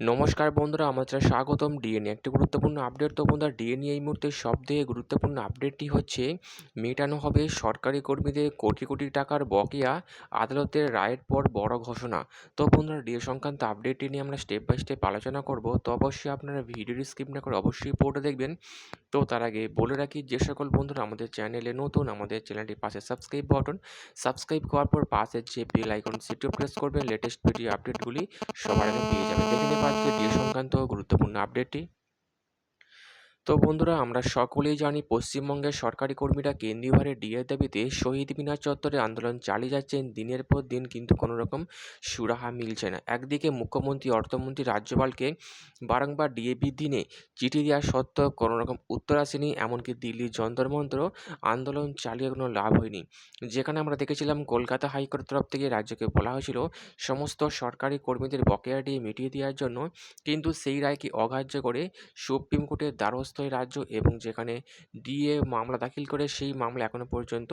নমস্কার বন্ধুরা আমাদের স্বাগতম ডিএনএ। একটি গুরুত্বপূর্ণ আপডেট তো বন্ধুরা, ডিএনএ এই মুহূর্তে সবথেকে গুরুত্বপূর্ণ আপডেটটি হচ্ছে, মেটানো হবে সরকারি কর্মীদের কোটি কোটি টাকার বকেয়া আদালতের রায়ের পর বড় ঘোষণা। তো বন্ধুরা, ডিএ সংক্রান্ত আপডেটটি নিয়ে আমরা স্টেপ বাই স্টেপ আলোচনা করব। তো অবশ্যই আপনারা ভিডিওটি স্কিপ না করে অবশ্যই পোর্টে দেখবেন। তো তার আগে বলে রাখি, যে সকল বন্ধুরা আমাদের চ্যানেলে নতুন, আমাদের চ্যানেলটির পাশে সাবস্ক্রাইব বাটন সাবস্ক্রাইব করার পর পাশের যে বেল আইকন সেটিও প্রেস করবেন। লেটেস্ট ভিডিও আপডেটগুলি সবার আগে পেয়ে যাবেন। দেখে নেব আজকে সংক্রান্ত গুরুত্বপূর্ণ আপডেটটি তো বন্ধুরা, আমরা সকলেই জানি পশ্চিমবঙ্গের সরকারি কর্মীরা কেন্দ্রীয় ভারে ডিএর দাবিতে শহীদ মিনার চত্বরে আন্দোলন চালিয়ে যাচ্ছেন। দিনের পর দিন কিন্তু কোনো রকম সুরাহা মিলছে না। একদিকে মুখ্যমন্ত্রী, অর্থমন্ত্রী রাজ্যপালকে বারংবার ডিএ দিনে চিঠি দেওয়া সত্ত্বেও কোনো রকম উত্তর আসেনি। এমনকি দিল্লির যন্তর মন্ত্র আন্দোলন চালিয়ে কোনো লাভ হয়নি। যেখানে আমরা দেখেছিলাম, কলকাতা হাইকোর্টের তরফ থেকে রাজ্যকে বলা হয়েছিল, সমস্ত সরকারি কর্মীদের বকেয়া ডিএ মিটিয়ে দেওয়ার জন্য। কিন্তু সেই রায়কে অগ্রাহ্য করে সুপ্রিম কোর্টের দ্বারস্থ হয় রাজ্য এবং যেখানে ডিএ মামলা দাখিল করে সেই মামলা এখনও পর্যন্ত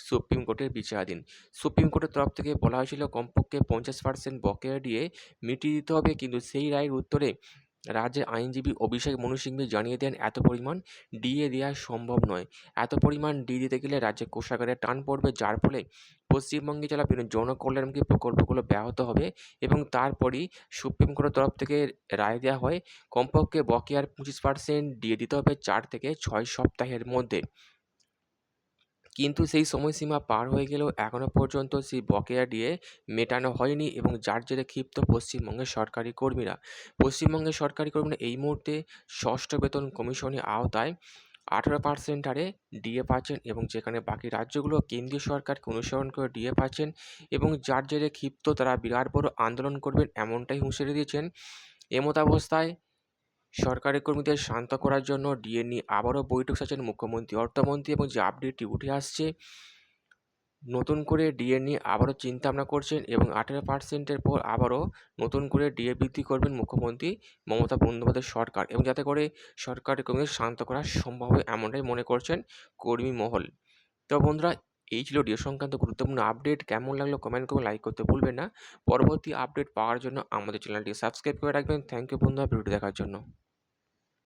সুপ্রিম কোর্টের বিচারাধীন। সুপ্রিম কোর্টের তরফ থেকে বলা হয়েছিল, কমপক্ষে পঞ্চাশ পার্সেন্ট বকেয়া ডিএ মিটিয়ে দিতে হবে। কিন্তু সেই রায়ের উত্তরে রাজ্যের আইনজীবী অভিষেক মনু সিংভি জানিয়ে দেন, এত পরিমাণ ডিএ দেওয়া সম্ভব নয়। এত পরিমাণ ডি দিতে গেলে রাজ্যের কোষাগারে টান পড়বে। যার ফলে পশ্চিমবঙ্গে চলা বিভিন্ন জনকল্যাণমুখী প্রকল্পগুলো ব্যাহত হবে এবং তারপরই সুপ্রিম কোর্টের তরফ থেকে রায় দেওয়া হয়, কমপক্ষে বকেয়ার পঁচিশ পার্সেন্ট দিয়ে দিতে হবে চার থেকে ছয় সপ্তাহের মধ্যে। কিন্তু সেই সময়সীমা পার হয়ে গেলেও এখনও পর্যন্ত সেই বকেয়া দিয়ে মেটানো হয়নি এবং যার জেরে ক্ষিপ্ত পশ্চিমবঙ্গের সরকারি কর্মীরা। পশ্চিমবঙ্গের সরকারি কর্মীরা এই মুহূর্তে ষষ্ঠ বেতন কমিশনের আওতায় আঠেরো পার্সেন্ট হারে ডিএ পাচ্ছেন এবং যেখানে বাকি রাজ্যগুলো কেন্দ্রীয় সরকারকে অনুসরণ করে ডিএ পাচ্ছেন এবং যার জেরে ক্ষিপ্ত তারা বিরাট বড় আন্দোলন করবেন এমনটাই হুঁশিয়ারি দিয়েছেন। এমতাবস্থায় সরকারি কর্মীদের শান্ত করার জন্য ডিএ নিয়ে আবারও বৈঠক সাজেন মুখ্যমন্ত্রী, অর্থমন্ত্রী এবং যে আপডেটটি উঠে আসছে নতুন করে ডিএ নিয়ে আবারও চিন্তা ভাবনা করছেন এবং আঠেরো পার্সেন্টের পর আবারও নতুন করে ডিএ বৃদ্ধি করবেন মুখ্যমন্ত্রী মমতা বন্দ্যোপাধ্যায় সরকার এবং যাতে করে সরকারি কর্মীদের শান্ত করা সম্ভব হয় এমনটাই মনে করছেন কর্মী মহল। তো বন্ধুরা, এই ছিল ডিও সংক্রান্ত গুরুত্বপূর্ণ আপডেট কেমন লাগল কমেন্ট করে লাইক করতে ভুলবেন না। পরবর্তী আপডেট পাওয়ার জন্য আমাদের চ্যানেলটি সাবস্ক্রাইব করে রাখবেন। থ্যাংক ইউ বন্ধুরা ভিডিও দেখার জন্য।